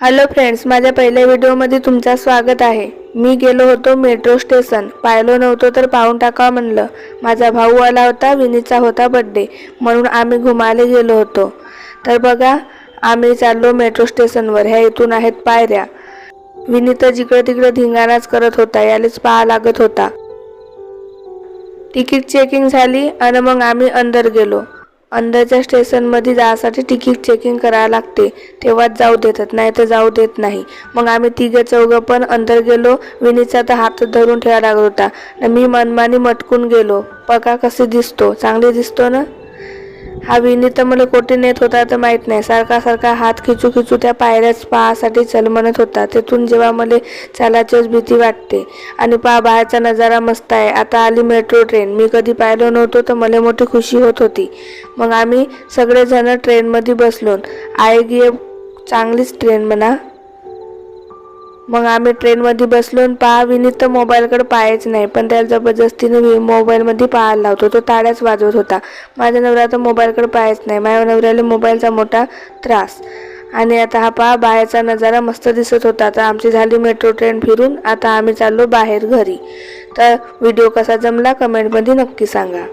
Hello friends माझ्या पहिल्या व्हिडिओमध्ये तुमचं स्वागत आहे. मी गेलो होतो मेट्रो स्टेशन पाहिलो नव्हतो तर पाहून टाकावं म्हणलं. माझा भाऊ आला होता विनीचा होता बड्डे म्हणून आम्ही घुमायला गेलो होतो. तर बघा आम्ही चाललो मेट्रो स्टेशनवर ह्या इथून आहेत पायऱ्या. विनी तर जिकडे तिकडे धिंगाणाच करत होता. यालाच पाहा लागत होता. तिकीट चेकिंग झाली आणि मग आम्ही अंदर गेलो. अंदरच्या स्टेशनमध्ये जायसाठी तिकीट चेकिंग करावं लागते. तेव्हाच जाऊ देतात नाही तर जाऊ देत नाही. मग आम्ही तिघे चौघं पण अंदर गेलो. विनीचा तर हात धरून ठेवा लागत होता. मी मनमानी मटकून गेलो. पका कसे दिसतो. चांगले दिसतो ना? हा विनीत मला कोठे नेत होता तर माहीत नाही. सारखा सारखा हात खिचू खिचू त्या पायऱ्याच पाहासाठी चलमनत होता. तिथून जेव्हा मला चालायचीच भीती वाटते आणि पहा बाहेरचा नजारा मस्त आहे. आता आली मेट्रो ट्रेन. मी कधी पाहिलो नव्हतो तर मला मोठी खुशी होत होती. मग आम्ही सगळेजण ट्रेनमध्ये बसलो. आय की चांगलीच ट्रेन म्हणा. मग आम्ही ट्रेनमध्ये बसलो आणि पहा विनीत तर मोबाईलकडे पाहायच नाही पण त्याला जबरदस्तीने वि मोबाईलमध्ये पाहायला लावतो. तो ताड्याच वाजवत होता. माझ्या नवरा तर मोबाईलकडे पाहायच नाही. माझ्या नवऱ्याला मोबाईलचा मोठा त्रास. आणि आता हा पहा बाहेरचा नजारा मस्त दिसत होता. तर आमची झाली मेट्रो ट्रेन फिरून आता आम्ही चाललो बाहेर घरी. तर व्हिडिओ कसा जमला कमेंटमध्ये नक्की सांगा.